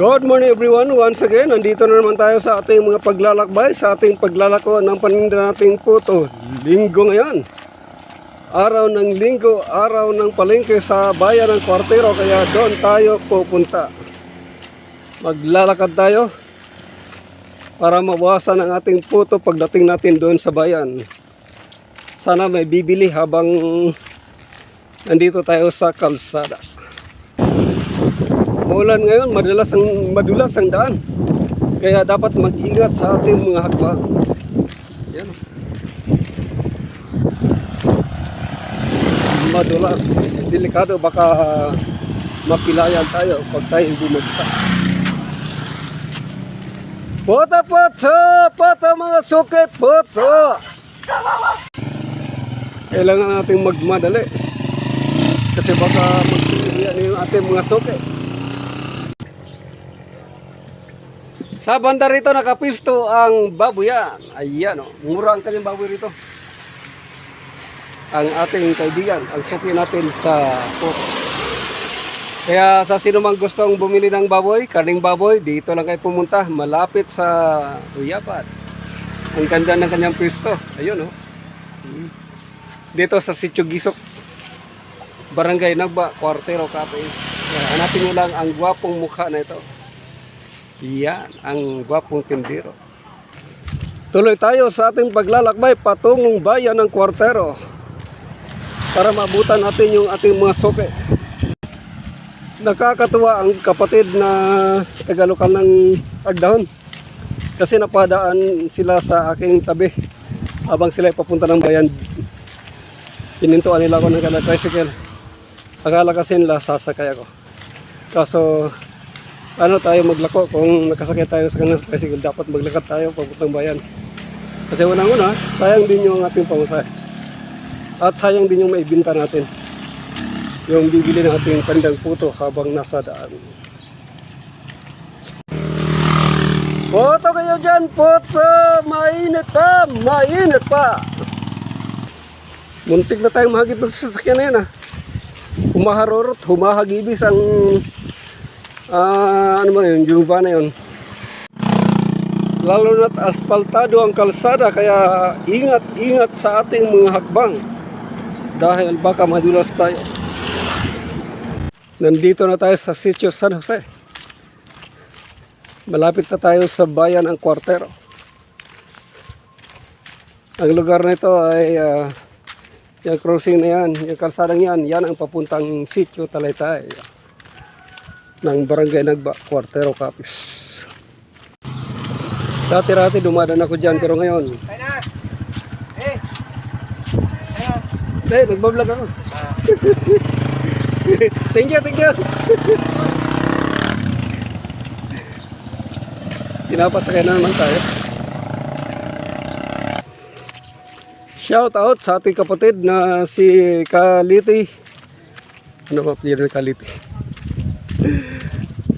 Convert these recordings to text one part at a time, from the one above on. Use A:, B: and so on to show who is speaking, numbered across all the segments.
A: Good morning everyone. Once again, nandito na naman tayo sa ating mga paglalakbay, sa ating paglalako ng paninda nating puto. Linggo ngayon. Araw ng linggo, araw ng palengke sa bayan ng kwartero, kaya doon tayo pupunta. Maglalakad tayo para mabawasan ang ating puto pagdating natin doon sa bayan. Sana may bibili habang nandito tayo sa kalsada. Maulan ngayon, madalas ang madulas ang daan. Kaya dapat mag-ingat sa ating mga hakbang. Yan. Madulas, delikado baka mapilayan tayo pag tayo bumagsak. Poto poto, poto mga suki, poto. Kailangan nating magmadali. Kasi baka magsimulian yung ating mga suki. Sa banda rito nakapisto ang baboyan. Ayan o, mura ang kanyang baboy rito. Ang ating kaibigan, ang suki natin sa Poko. Kaya sa sino mang gustong bumili ng baboy, karning baboy, dito lang kayo pumunta, malapit sa Uyapat. Ang ganda ng kanyang pisto. Ayun o. Dito sa Sitio Gisok. Barangay Nagba, Cuartero, Capiz. Hanapin nyo lang ang gwapong mukha na ito. Yan, ang gwapong tindero. Tuloy tayo sa ating paglalakbay patungong bayan ng Cuartero para maabutan natin yung ating mga soke. Nakakatuwa ang kapatid na tagalokal ng Agdahon kasi napadaan sila sa aking tabi habang sila papunta ng bayan. Pinintuan nila ako ng kala tricycle. Akala kasi nila sasakay ako. Kaso ano tayo maglako kung nakasakay tayo sa kanilang tricycle dapat maglakad tayo papuntang bayan kasi unang-una sayang din yung ating pamasahe at sayang din yung maibinta natin yung bibili ng ating pandang puto habang nasa daan Poto kayo dyan, poto! Mainit pa! Mainit pa! Muntik na tayong mahagip ng sasakyan na yan ah. Humaharorot, humahagibis ang Ah, ano ba yun? Van na yun. Lalo na't asfaltado ang kalsada kaya ingat-ingat sa ating mga hakbang dahil baka madulas tayo. Nandito na tayo sa sitio San Jose. Malapit na tayo sa bayan ng Cuartero. Ang lugar na ito ay ah, yung crossing na yan, yung kalsadang yan, yan ang papuntang sitio Talaytay ng Barangay Nagba, Cuartero, Capiz. Dati-rati dumadaan ako dyan, pero ngayon,
B: Eh,
A: eh, nagbablog ako. thank you, thank you. Pinapasakay na naman tayo. Shout out sa ating kapatid na si Kaliti. Ano ba ni Kaliti?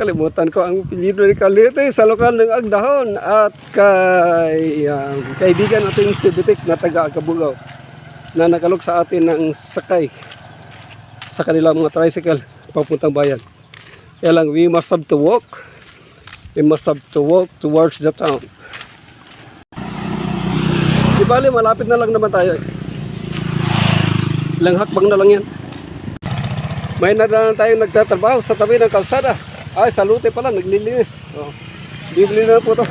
A: Kalimutan ko ang apelyido ni Kaliti sa lokal ng Agdahon at kay um, kaibigan nating si Bitik na taga Agabugaw na nakalok sa atin ng sakay sa kanilang mga tricycle papuntang bayan. Kaya lang, we must have to walk. We must have to walk towards the town. Di bali, malapit na lang naman tayo. eh. Ilang hakbang na lang yan. May nadaanan tayong nagtatrabaho sa tabi ng kalsada. Ay, salute pala, naglilinis. Oh. Bibili na po to.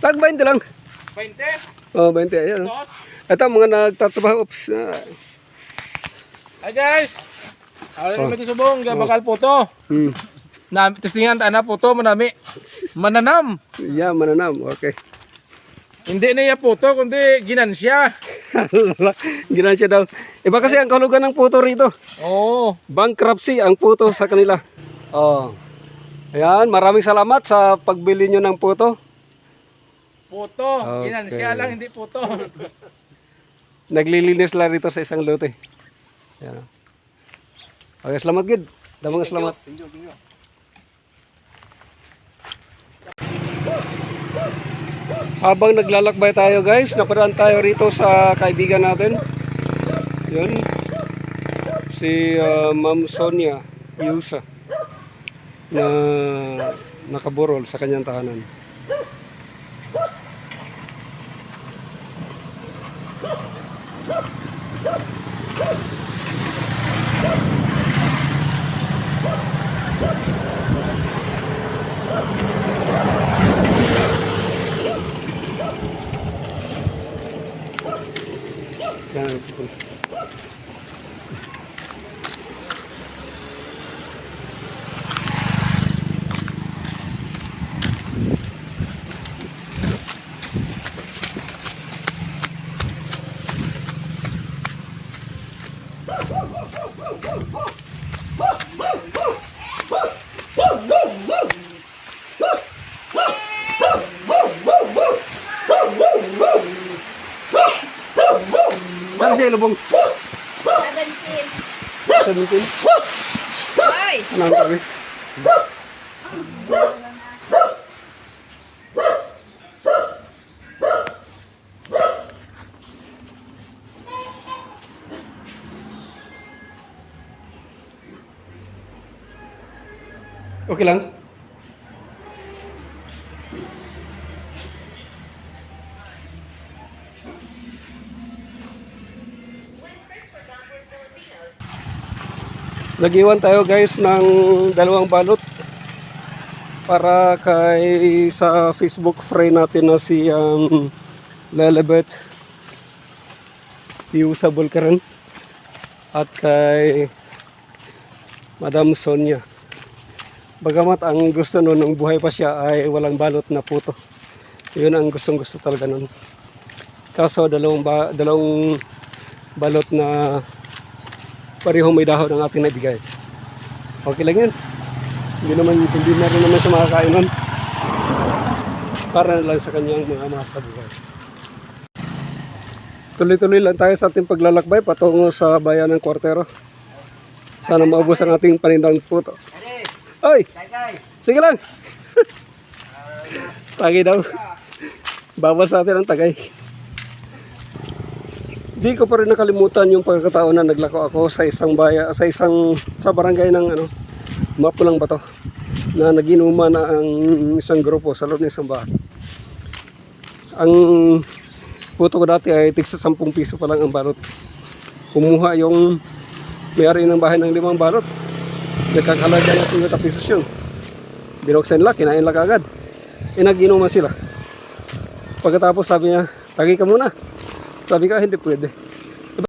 A: Tag 20 lang.
B: 20.
A: Oh, 20. Ayan. Ito, mga nagtatrabaho. Oops.
B: Hi guys. Ako
A: Oh.
B: rin may subong. Bakal po to.
A: Hmm.
B: Na, testingan tayo na po to. Manami. Mananam.
A: Yeah, mananam. Okay.
B: Hindi na iya po to. Kundi ginansya.
A: Ginansya daw. Iba kasi ang kahulugan ng puto rito.
B: Oo.
A: Bankruptcy ang puto sa kanila. Oh. Ayan, maraming salamat sa pagbili nyo ng puto.
B: Puto.
A: Okay.
B: Ginansya lang. Hindi puto.
A: Naglilinis lang rito sa isang lote. Ayan. Okay, salamat gid. Damang salamat.
B: Thank you. Thank you.
A: Habang naglalakbay tayo guys, napadaan tayo rito sa kaibigan natin. Yun. si ah, Ma'am Sonia Yusa na nakaburol sa kanyang tahanan. Yan. Saan siya ilubong?
C: 17.
A: 17?
C: Hoy!
A: Ano ang tabi? Okay lang? Nag-iwan tayo guys ng dalawang balot para kay sa Facebook friend natin na si um, Lelebet Piusa Bulkaran at kay Madam Sonia. Bagamat ang gusto nun nung buhay pa siya ay walang balot na puto. Yun ang gustong gusto talaga nun. Kaso dalawang, ba, dalawang balot na parehong may dahon ang ating nabigay. Okay lang yun. Hindi naman, hindi na rin naman siya makakain nun. Para na lang sa kanyang mga masa buhay. Tuloy-tuloy lang tayo sa ating paglalakbay patungo sa bayan ng Kwartero. Sana maubos ang ating panindang puto. Oy! Sige lang! Tagay daw. Bawas natin ang tagay. Di ko pa rin nakalimutan yung pagkakataon na naglako ako sa isang baya, sa isang sa barangay ng ano, Mapulang Bato na naginuman na ang isang grupo sa loob ng isang bahay. Ang puto ko dati ay tigsa 10 piso pa lang ang balot. Kumuha yung may-ari ng bahay ng limang balot. Nagkakalaga ng 50 pesos yun. Binuksan nila, kinain lang agad. E naginuman sila. Pagkatapos sabi niya, tagi ka muna. Sabi ko, hindi pwede.